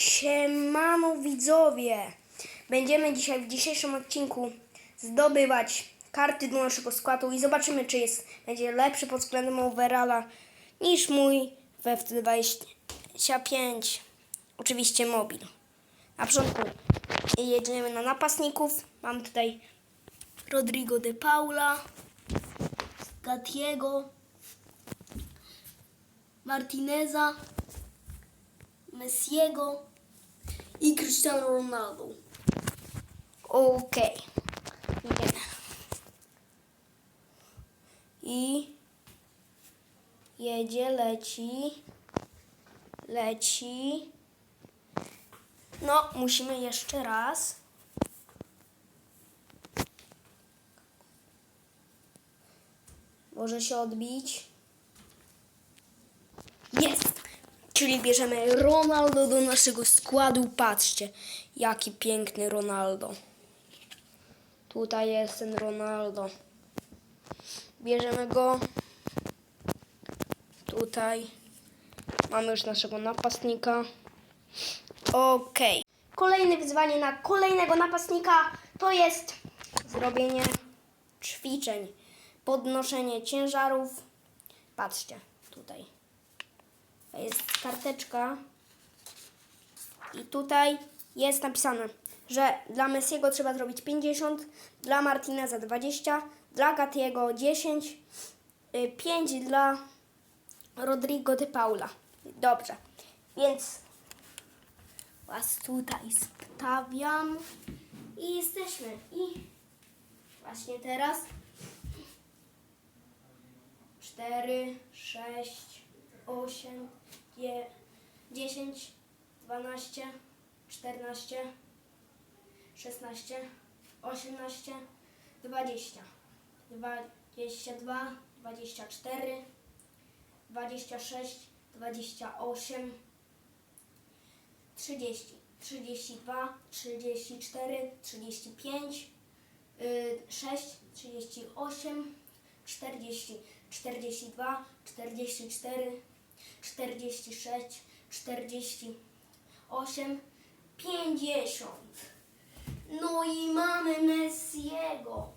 Siemano widzowie! Będziemy dzisiaj w dzisiejszym odcinku zdobywać karty do naszego składu i zobaczymy, czy jest, będzie lepszy pod względem overalla niż mój w FT25. Oczywiście mobil. Na początku jedziemy na napastników. Mam tutaj Rodrigo de Paula, Gatiego, Martineza, Messiego i Cristiano Ronaldo. Okej. Idziemy. I jedzie, leci, leci. No, musimy jeszcze raz. Może się odbić. Jest! Czyli bierzemy Ronaldo do naszego składu. Patrzcie, jaki piękny Ronaldo. Tutaj jest ten Ronaldo. Bierzemy go. Tutaj mamy już naszego napastnika. Okej. Kolejne wyzwanie na kolejnego napastnika to jest zrobienie ćwiczeń. Podnoszenie ciężarów. Patrzcie, tutaj. Jest karteczka. I tutaj jest napisane, że dla Messiego trzeba zrobić 50, dla Martineza 20, dla Gatiego 10, 5 dla Rodrigo de Paula. Dobrze, więc was tutaj stawiam i jesteśmy. I właśnie teraz 4, 6, 8, 10, 12, 14, 16, 18, 20, 22, 24, 26, 28, 30, 32, 34, 35, y, 6, 38, 40, 42, 44, 46, 48, 50. No i mamy Messiego.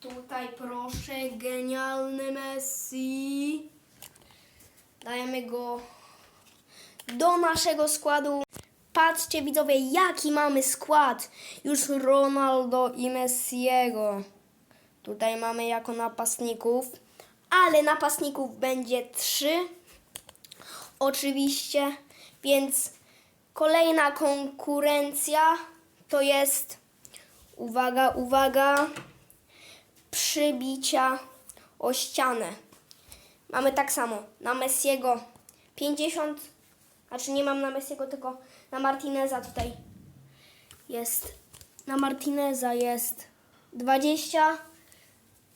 Tutaj proszę, genialny Messi. Dajemy go do naszego składu. Patrzcie widzowie, jaki mamy skład. Już Ronaldo i Messiego. Tutaj mamy jako napastników, ale napastników będzie trzy. Oczywiście, więc kolejna konkurencja to jest, uwaga, uwaga, przybicia o ścianę. Mamy tak samo na Messiego 50, znaczy nie mam na Messiego, tylko na Martineza tutaj jest, na Martineza jest 20,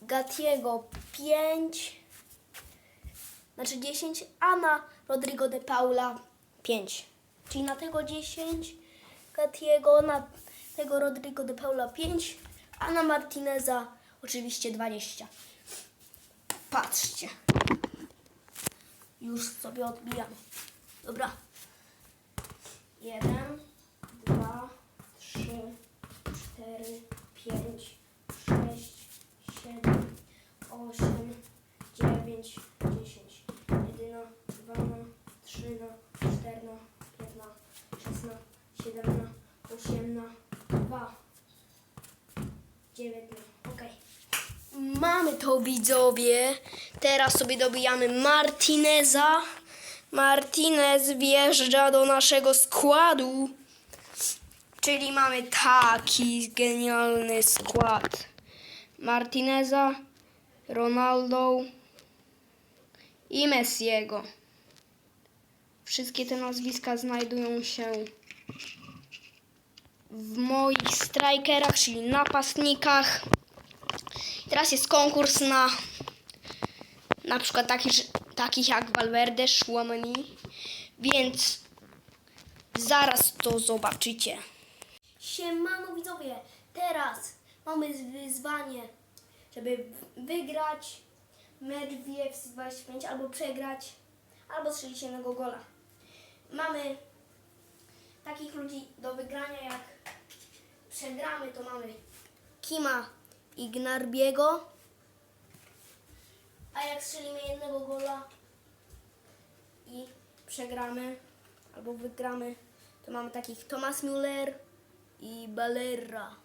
Gatiego 5, znaczy 10, a na Rodrigo de Paula 5. Czyli na tego 10, Gatiego, na tego Rodrigo de Paula 5, a na Martineza oczywiście 20. Patrzcie. Już sobie odbijamy. Dobra. Jeden, dwa, trzy, cztery, pięć, sześć, osiem, dziewięć, dziesięć. Jedyna, dwana, trzyna, czterna, piętna, szesna, siedemna, osiemna, dwa, dziewiętna. Okej. Mamy to widzowie. Teraz sobie dobijamy Martineza. Martinez wjeżdża do naszego składu. Czyli mamy taki genialny skład. Martineza, Ronaldo i Messiego. Wszystkie te nazwiska znajdują się w moich strikerach, czyli napastnikach. Teraz jest konkurs na na przykład takich, takich jak Valverde, Chouameni, więc zaraz to zobaczycie. Siemano widzowie, teraz mamy wyzwanie, żeby wygrać mecz w UFC 25 albo przegrać, albo strzelić jednego gola. mamy takich ludzi do wygrania, jak przegramy, to mamy Kima i Gnarbiego. A jak strzelimy jednego gola i przegramy albo wygramy, to mamy takich Thomas Müller i Balera.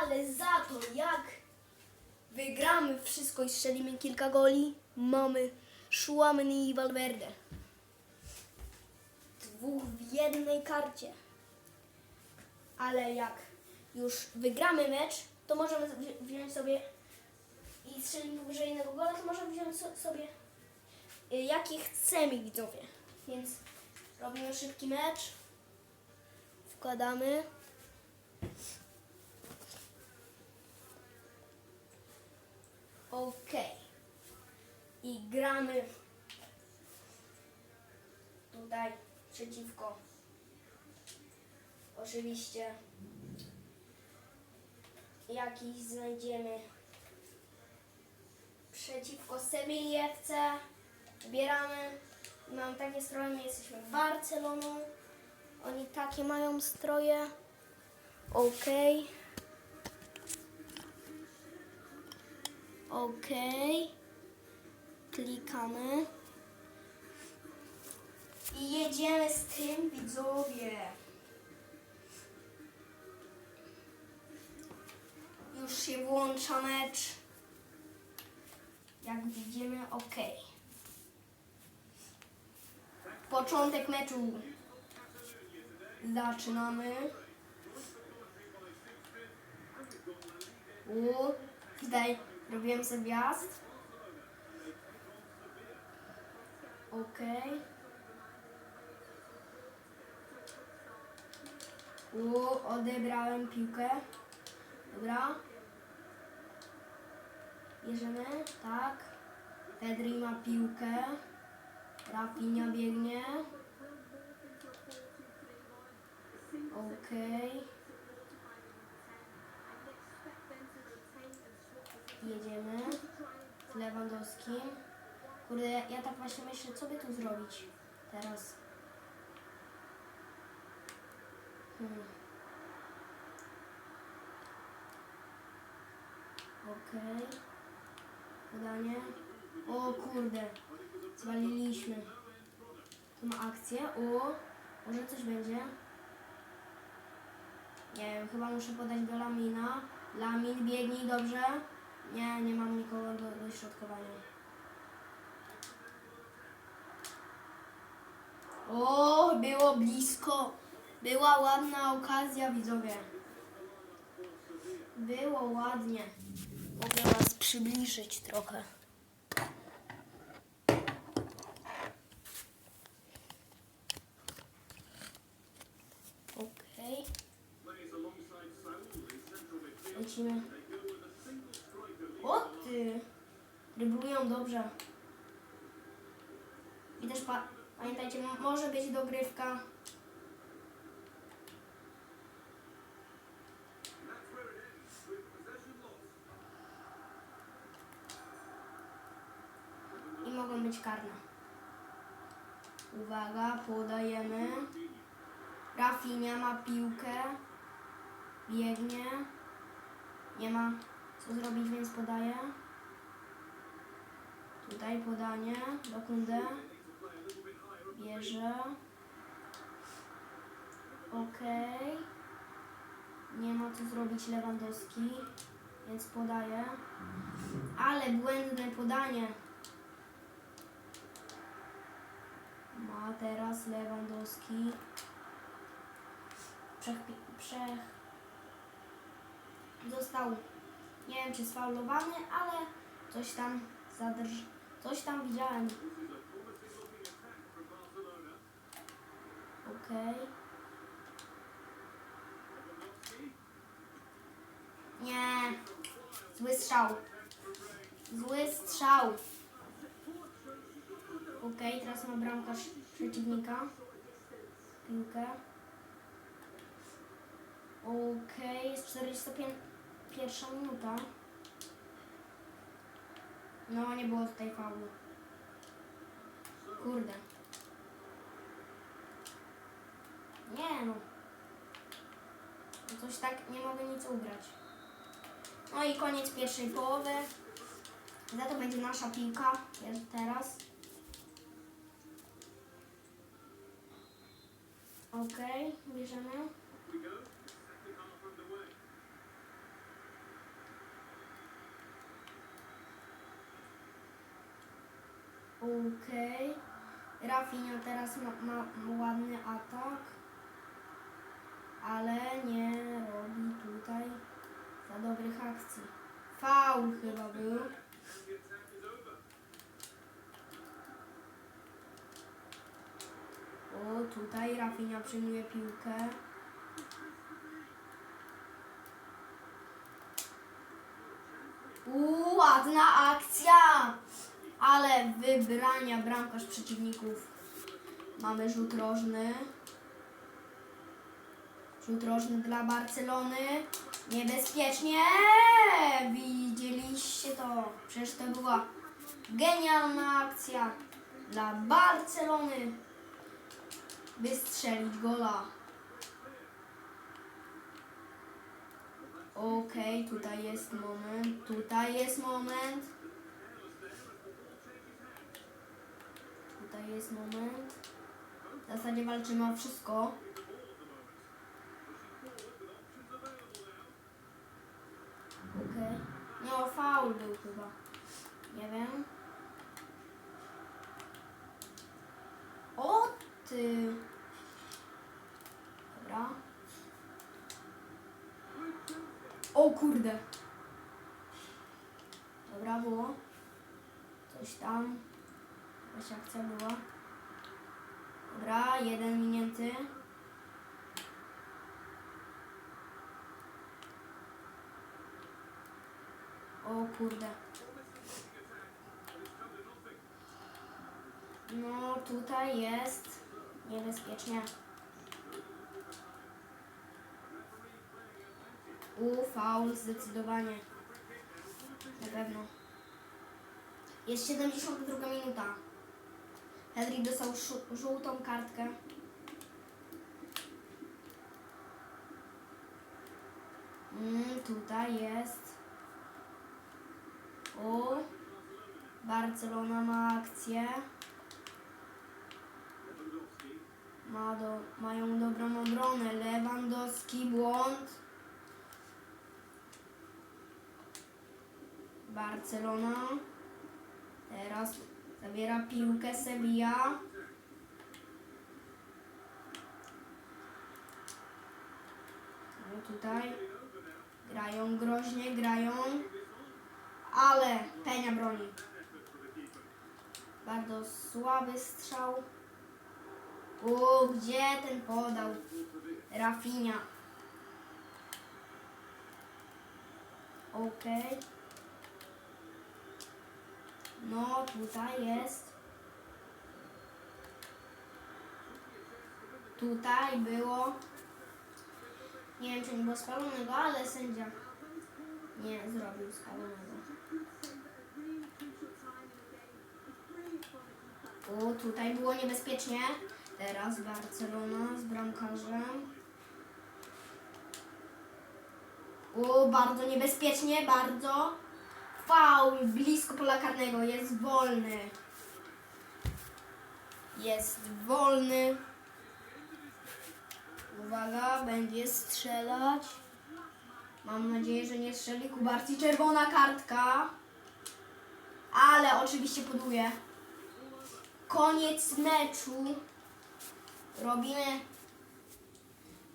Ale za to, jak wygramy wszystko i strzelimy kilka goli, mamy Szłamny i Valverde. Dwóch w jednej karcie. Ale jak już wygramy mecz, to możemy wzi- wziąć sobie i strzelimy powyżej jednego gola, to możemy wziąć so- sobie y, jaki chcemy widzowie. Więc robimy szybki mecz. Wkładamy. Okej. I gramy tutaj przeciwko. Oczywiście jakiś znajdziemy przeciwko Sewilli FC. Wybieramy. Mam takie stroje, my jesteśmy Barceloną. Oni takie mają stroje. Okej. Okej. Klikamy. I jedziemy z tym widzowie. Już się włącza mecz. Jak widzimy, ok. Początek meczu. Zaczynamy. U, tutaj robiłem sobie wjazd. Ok. U, odebrałem piłkę. Dobra. Bierzemy, tak. Pedri ma piłkę. Rafinha biegnie. Okej. Jedziemy Kurde, ja tak właśnie myślę, co by tu zrobić teraz. Hmm. Okej. Podanie. O kurde. Zwaliliśmy. Tu ma akcję. O. Może coś będzie. Nie wiem, chyba muszę podać do Lamina. Lamin, biegnij, dobrze? Nie, nie mam nikogo do, do środkowania. O, było blisko. Była ładna okazja, widzowie. Było ładnie. Mogę Was przybliżyć trochę. Okej. Lecimy. Dryblują dobrze. I też pa pamiętajcie, może być dogrywka. I mogą być karne. Uwaga, podajemy. Rafinha ma piłkę. Biegnie. Nie ma co zrobić, więc podaje. Tutaj podanie do Kunde. Bierze. Okej. Nie ma co zrobić Lewandowski, więc podaje. Ale błędne podanie. Ma teraz Lewandowski. Przech, przech został, nie wiem czy sfaulowany, ale coś tam zadrż, coś tam widziałem. Okej. Nie. Zły strzał. Zły strzał. Okej, teraz ma bramkarz przeciwnika. Piłkę. Okej, jest 41 minuta. No, nie było tutaj faulu. Kurde. Nie no. Coś tak nie mogę nic ugrać. No i koniec pierwszej połowy. Za to będzie nasza piłka. Teraz. Okej, bierzemy. Okej. Rafinha teraz ma, ma ładny atak. Ale nie robi tutaj za dobrych akcji. Faul chyba był. O, tutaj Rafinha przyjmuje piłkę. Uuu, ładna akcja! Ale wybrania bramkarz przeciwników. Mamy rzut rożny. Rzut rożny dla Barcelony. Niebezpiecznie! Widzieliście to? Przecież to była genialna akcja dla Barcelony, by strzelić gola. Okej, tutaj jest moment, tutaj jest moment. Tutaj jest moment. W zasadzie walczymy o wszystko. Okej. No, faul był chyba. Nie wiem. O ty. Dobra. O kurde. Dobra było. Coś tam. Jakaś akcja była. Dobra, jeden minięty. O kurde. No tutaj jest niebezpiecznie. U, faul zdecydowanie. Na pewno. Jest 72 minuta. Henry dostał żółtą kartkę. Mm, tutaj jest. O, Barcelona ma akcję. Ma do, mają dobrą obronę. Lewandowski błąd. Barcelona. Teraz zabiera piłkę Sevilla. No tutaj grają groźnie, grają. Ale Penia broni. Bardzo słaby strzał. O, gdzie ten podał? Rafinha. Okej. No, tutaj jest. Tutaj było. Nie wiem, czy nie było spalonego, ale sędzia nie zrobił spalonego. O, tutaj było niebezpiecznie. Teraz Barcelona z bramkarzem. O, bardzo niebezpiecznie, bardzo. Faul blisko pola karnego, jest wolny. Jest wolny. Uwaga, będzie strzelać. Mam nadzieję, że nie strzeli Kubarci. Czerwona kartka. Ale oczywiście poduje. Koniec meczu. Robimy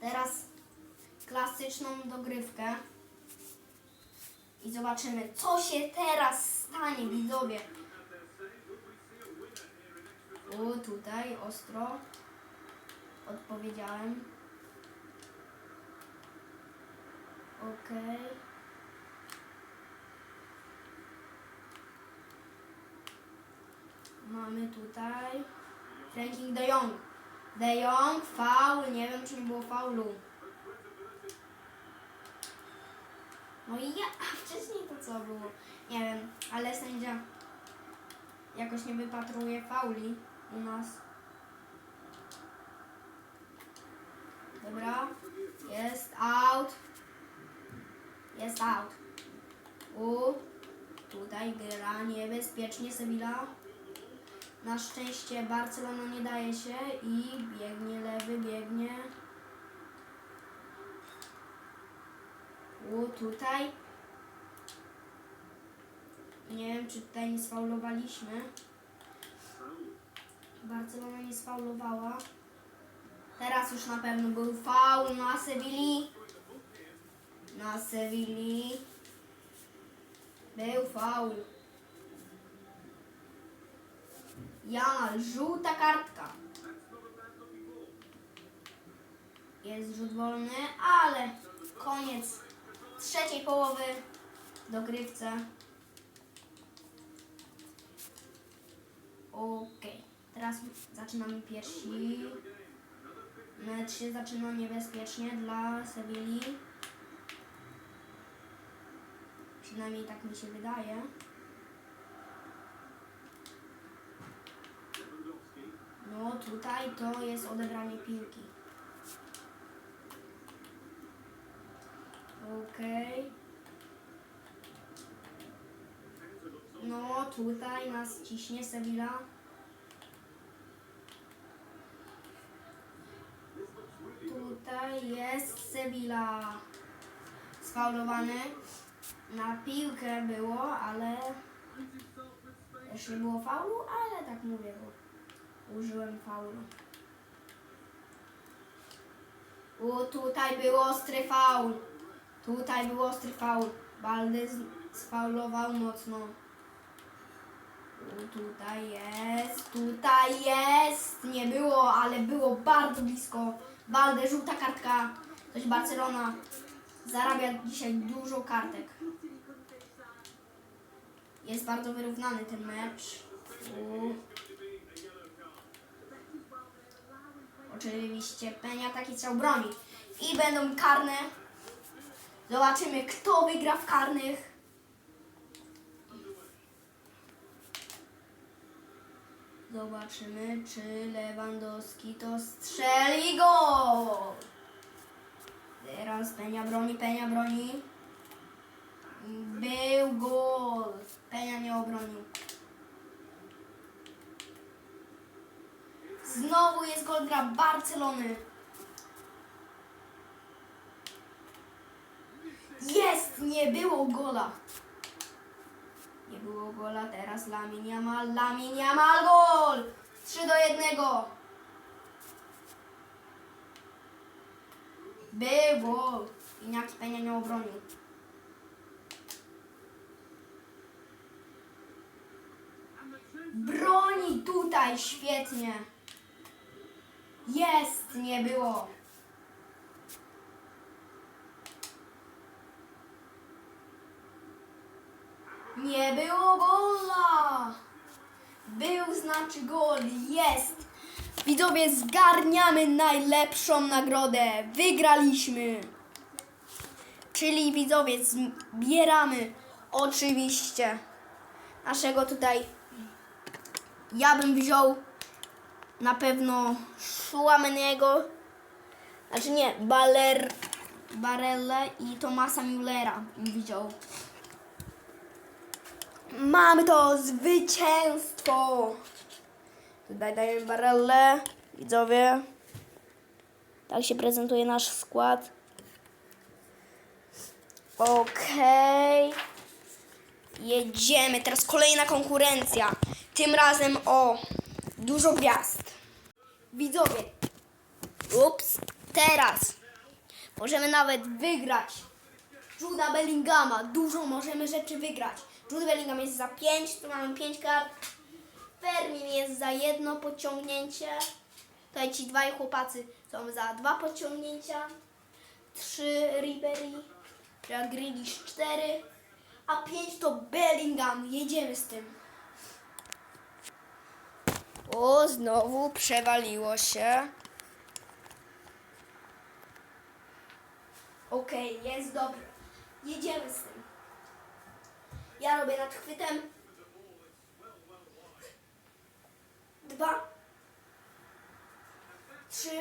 teraz klasyczną dogrywkę. I zobaczymy, co się teraz stanie, widzowie. O, tutaj ostro. Odpowiedziałem. Okej. Mamy tutaj Franking de Jong. De Jong, faul, nie wiem czy nie było faulu. No i ja, a wcześniej to co było? Nie wiem, ale sędzia jakoś nie wypatruje fauli u nas. Dobra, jest out. Jest out. U, tutaj gra niebezpiecznie Sevilla. Na szczęście Barcelona nie daje się i biegnie lewy, biegnie. U, tutaj. Nie wiem, czy tutaj nie sfaulowaliśmy. Barcelona nie sfaulowała. Teraz już na pewno był faul na Sewilli. Na Sewilli. Był faul. Jamal, żółta kartka. Jest rzut wolny, ale koniec trzeciej połowy dogrywce. Okej, teraz zaczynamy pierwsi. Mecz się zaczyna niebezpiecznie dla Sewilli. Przynajmniej tak mi się wydaje. No tutaj to jest odebranie piłki. Okej. No tutaj nas ciśnie Sevilla. Tutaj jest Sevilla. Sfaulowany. Na piłkę było, ale też nie było faulu, ale tak mówię, bo użyłem faulu. O, tutaj był ostry faul. Tutaj był ostry faul. Baldy sfaulował mocno. Tutaj jest, tutaj jest. Nie było, ale było bardzo blisko. Baldy, żółta kartka. Coś Barcelona zarabia dzisiaj dużo kartek. Jest bardzo wyrównany ten mecz. U. Oczywiście Penia taki strzał broni. I będą karne. Zobaczymy, kto wygra w karnych. Zobaczymy, czy Lewandowski to strzeli gol. Teraz Penia broni, Penia broni. Był gol. Penia nie obronił. Znowu jest gol dla Barcelony. Jest! Nie było gola. Nie było gola, teraz Lamin Yamal, Lamin Yamal gol! 3 do 1. Był gol. Iñaki Peña nie obronił. Broni tutaj świetnie. Jest, nie było. Nie było gola. Był znaczy gol. Jest. Widzowie, zgarniamy najlepszą nagrodę. Wygraliśmy. Czyli widzowie, zbieramy oczywiście naszego tutaj. Ja bym wziął na pewno Szłameniego, znaczy nie, Baler, Barelle i Tomasa Müllera bym wziął. Mamy to zwycięstwo! Tutaj dajemy Barelle, widzowie. Tak się prezentuje nasz skład. Okej. Jedziemy. Teraz kolejna konkurencja. Tym razem o dużo gwiazd. Widzowie. Ups. Teraz możemy nawet wygrać. Juda Bellingama. Dużo możemy rzeczy wygrać. Jude Bellingham jest za 5, tu mamy 5 kart. Fermin jest za jedno podciągnięcie. Tutaj ci dwaj chłopacy są za dwa podciągnięcia. 3 Ribery. Grealish 4. A 5 to Bellingham. Jedziemy z tym. O, znowu przewaliło się. Okej, jest dobrze. Jedziemy z tym. Ja robię nad chwytem. dwa, trzy,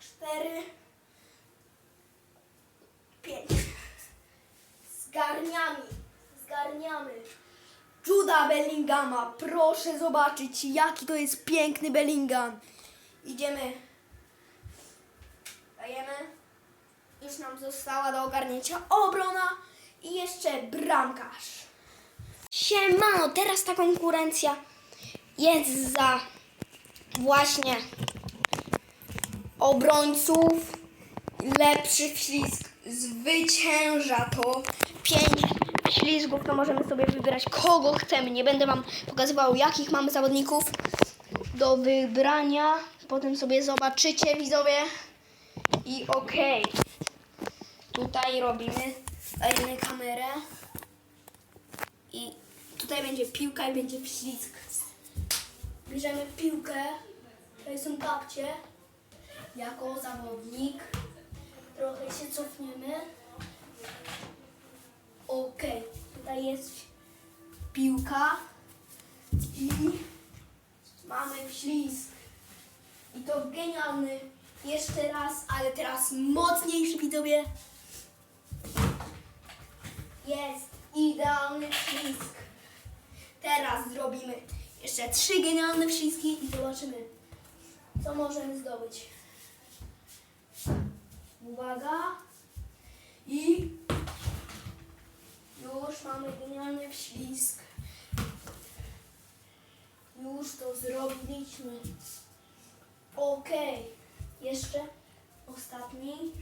cztery, pięć. Zgarniamy, zgarniamy. Juda Bellingama, proszę zobaczyć, jaki to jest piękny Bellingham. Idziemy. Dajemy. Już nam została do ogarnięcia obrona i jeszcze bramkarz. Siemano, teraz ta konkurencja jest za właśnie obrońców. Lepszy ślizg zwycięża to. Pięć ślizgów, to możemy sobie wybrać kogo chcemy. Nie będę Wam pokazywał jakich mamy zawodników do wybrania. Potem sobie zobaczycie widzowie. I okej. Tutaj robimy, dajemy kamerę. I tutaj będzie piłka i będzie wślizg. Bierzemy piłkę, tutaj są kapcie, jako zawodnik. Trochę się cofniemy. Ok, tutaj jest piłka i mamy wślizg. I to genialny. Jeszcze raz, ale teraz mocniejszy widzowie. Jest idealny wślizg. Teraz zrobimy jeszcze trzy genialne wślizgi i zobaczymy, co możemy zdobyć. Uwaga. I już mamy genialny wślizg. Już to zrobiliśmy. Okej. Jeszcze ostatni.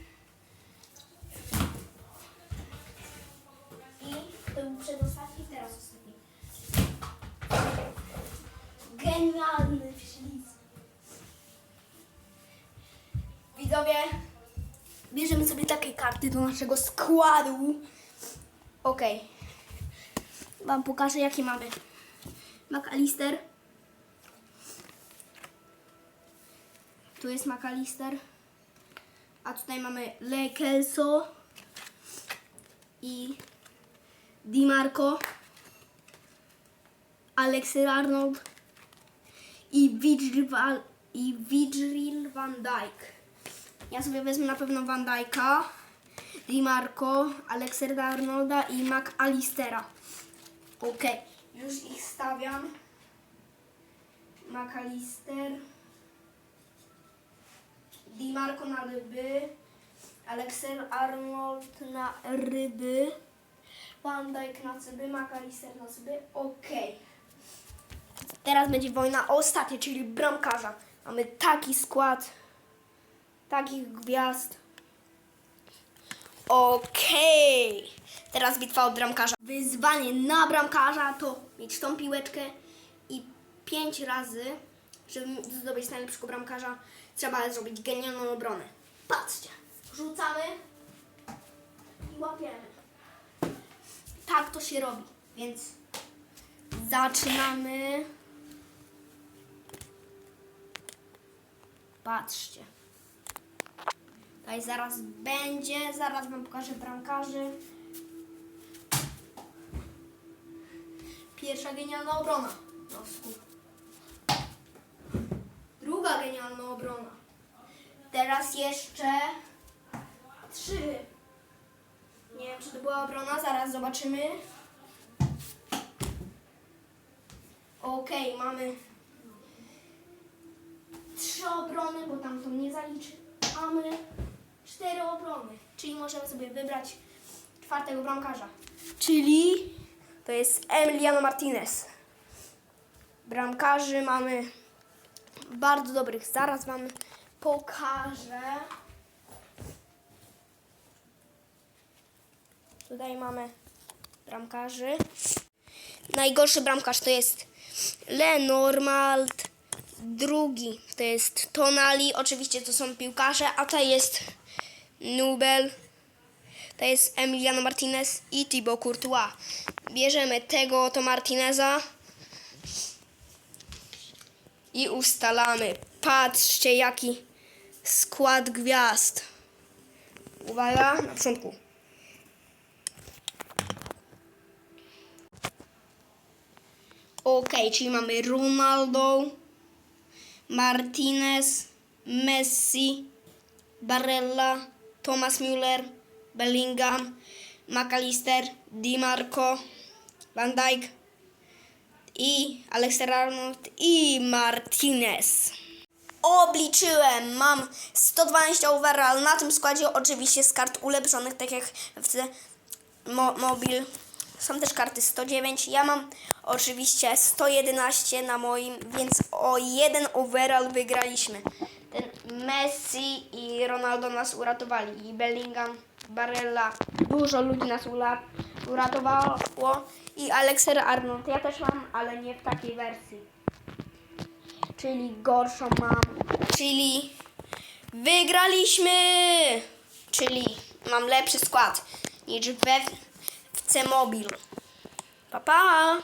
Był przedostatni, teraz ostatni. Genialny wślizg. Widzowie, bierzemy sobie takie karty do naszego składu. Okej. Wam pokażę, jakie mamy. McAllister. Tu jest McAllister. A tutaj mamy Le Kelso i Di Marco, Alexy Arnold i Virgil, Val- i Virgil van Dijk. Ja sobie wezmę na pewno Van Dijk'a, Di Marco, Alexera Arnolda i McAllistera. Ok, już ich stawiam. McAllister, Di Marco na ryby, Alexer Arnold na ryby, Van Dijk na cyby, McAllister na cyby. Ok. Teraz będzie wojna o ostatnie, czyli bramkarza. Mamy taki skład, takich gwiazd. Okej. Teraz bitwa o bramkarza. Wyzwanie na bramkarza to mieć tą piłeczkę i pięć razy, żeby zdobyć najlepszego bramkarza, trzeba zrobić genialną obronę. Patrzcie. Rzucamy i łapiemy. Tak to się robi, więc zaczynamy. Patrzcie. Tutaj zaraz będzie, zaraz wam pokażę bramkarzy. Pierwsza genialna obrona. No, skup. Druga genialna obrona. Teraz jeszcze trzy. Wiem, czy to była obrona, zaraz zobaczymy. Okej, mamy trzy obrony, bo tamtą nie zaliczamy. Cztery obrony, czyli możemy sobie wybrać czwartego bramkarza. Czyli to jest Emiliano Martinez. Bramkarzy mamy bardzo dobrych. Zaraz Wam pokażę. Tutaj mamy bramkarzy. Najgorszy bramkarz to jest Lenormand. Drugi to jest Tonali. Oczywiście to są piłkarze, a to jest Nubel. To jest Emiliano Martinez i Thibaut Courtois. Bierzemy tego oto Martineza i ustalamy. Patrzcie, jaki skład gwiazd. Uwaga, na początku. Okej, czyli mamy Ronaldo, Martinez, Messi, Barella, Thomas Müller, Bellingham, McAllister, Di Marco, Van Dijk i Alexander Arnold i Martinez. Obliczyłem, mam 120 overall. Na tym składzie oczywiście z kart ulepszonych, tak jak w mo mobil. Są też karty 109. Ja mam oczywiście 111 na moim, więc o jeden overall wygraliśmy. Ten Messi i Ronaldo nas uratowali. I Bellingham, Barella. Dużo ludzi nas uratowało. I Alexander Arnold. Ja też mam, ale nie w takiej wersji czyli gorszą mam, czyli wygraliśmy, czyli mam lepszy skład niż we w C-Mobil. Pa, pa!